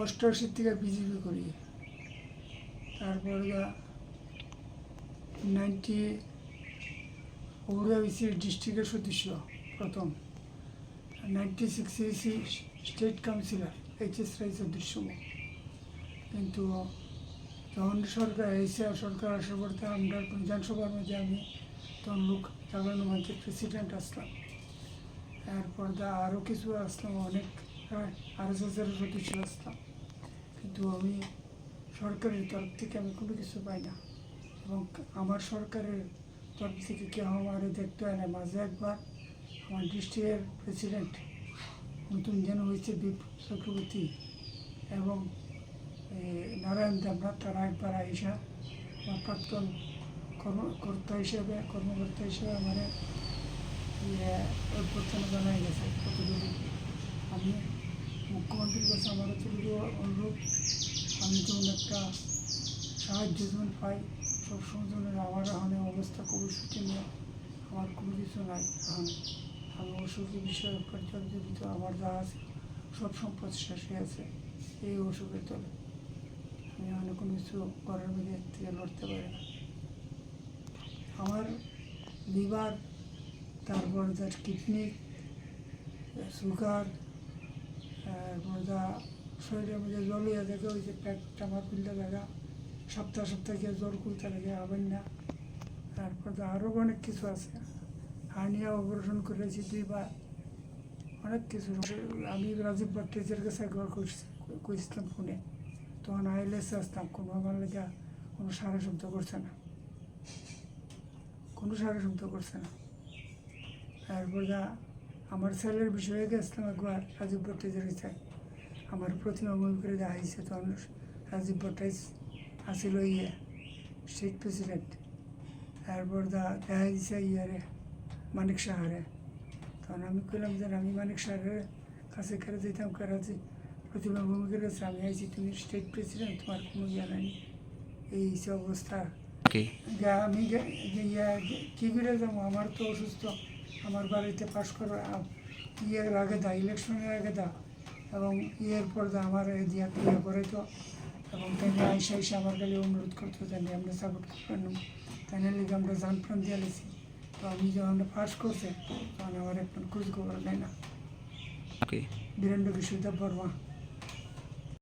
অষ্টআশি থেকে বিজেপি করি। তারপর নাইনটি ওড়িয়া ডিস্ট্রিক্টের সদস্য প্রথম। নাইনটি সিক্সে state councillor, H S Rai সদস্য কিন্তু যখন সরকার এসে সরকার আসার পর আমরা বিধানসভার মধ্যে আমি তখন লোক সাধারণ মঞ্চের প্রেসিডেন্ট আসলাম। এরপর দা আরও কিছু আসলাম, অনেক আর এস এসের সদস্য আসলাম কিন্তু আমি সরকারের তরফ থেকে আমি কোনো কিছু পাই না। এবং আমার সরকারের তরফ থেকে কেউ আমার দেখতে হয় না। মাঝে একবার আমার ডিস্ট্রিক্টের প্রেসিডেন্ট নতুন যেন হয়েছে বিপ্লব চক্রবর্তী এবং নারায়ণ দেবনাথ, তারা একবার আইসা আমার প্রাক্তন কর্মকর্তা হিসেবে কর্মকর্তা হিসেবে আমার অভ্যর্থনা জানাই গেছে। কতটুকু আমি মুখ্যমন্ত্রীর কাছে আমার এতটুকু অনুরোধ, আমি যেমন একটা সাহায্য যেমন পাই, সবসময় যেমন আমার এখন অবস্থা খুবই শোচনীয়, আমার কোনো কিছু নাই। এখন আমি অসুখের বিষয়ে জর্জরিত আমার যা আছে, সব সম্পদ শেষ হয়ে আছে এই অসুখের তলে আমি অনেক কোনো কিছু ঘরের মধ্যে থেকে লড়তে পারি না। আমার লিভার, তারপর তার কিডনি, সুগার তারপর যা মধ্যে জল হয়ে থাকে, ওই যে পেটটা আমার খুলতে লাগা, সপ্তাহ সপ্তাহে গিয়ে জ্বর খুলতে লাগে, হবেন না। তারপর তো আরও অনেক কিছু আছে। হার্নিয়া অপারেশন করেছি দুইবার। অনেক কিছু। আমি রাজীব ভট্টাচার্যের কাছে একবার করছি করেছিলাম ফোনে। তখন আইএলএসে আসতাম, কোনো আমার লেগে কোনো সারা শব্দ করছে না। কোনো সারা শব্দ করছে না। তারপর যা আমার ছেলের বিষয়ে গেছিলাম একবার রাজীব ভট্টাচার্য কাছে। আমার প্রতিমা বই করে দেওয়া হয়েছে। তখন রাজীব ভট্টাচ আসিল ইয়ে স্টেট প্রেসিডেন্ট তারপর দা দেখা দিছে ইয়ারে মানিক সাহারে। তখন আমি কইলাম যে আমি মানিক সাহারের কাছে করে যেতাম করাচ্ছি প্রতিমা ভূমিকের কাছে আমি আইছি তুমি স্টেট প্রেসিডেন্ট তোমার কোনো ইয়ে নাই। এই হচ্ছে অবস্থা। আমি ইয়া যে- কী করে যাব? আমার তো অসুস্থ। আমার বাড়িতে পাশ করার আ- ইয়ের আগে দা ইলেকশনের আগে দা এবং ইয়ের পর যে আমার এই দিয়া ক্রিয়া করে তো এবং তাই আইসা আইসা আমার কাছে অনুরোধ করতো যে আমরা সাপোর্ট করবেন তাই লিগে আমরা জান প্রাণ দিয়ে লেছি তো আমি যখন আমরা পাস করছে তখন আমার একটু খোঁজ খবর নেয় না। বীরেন্দ্র কিশোর দেব বর্মা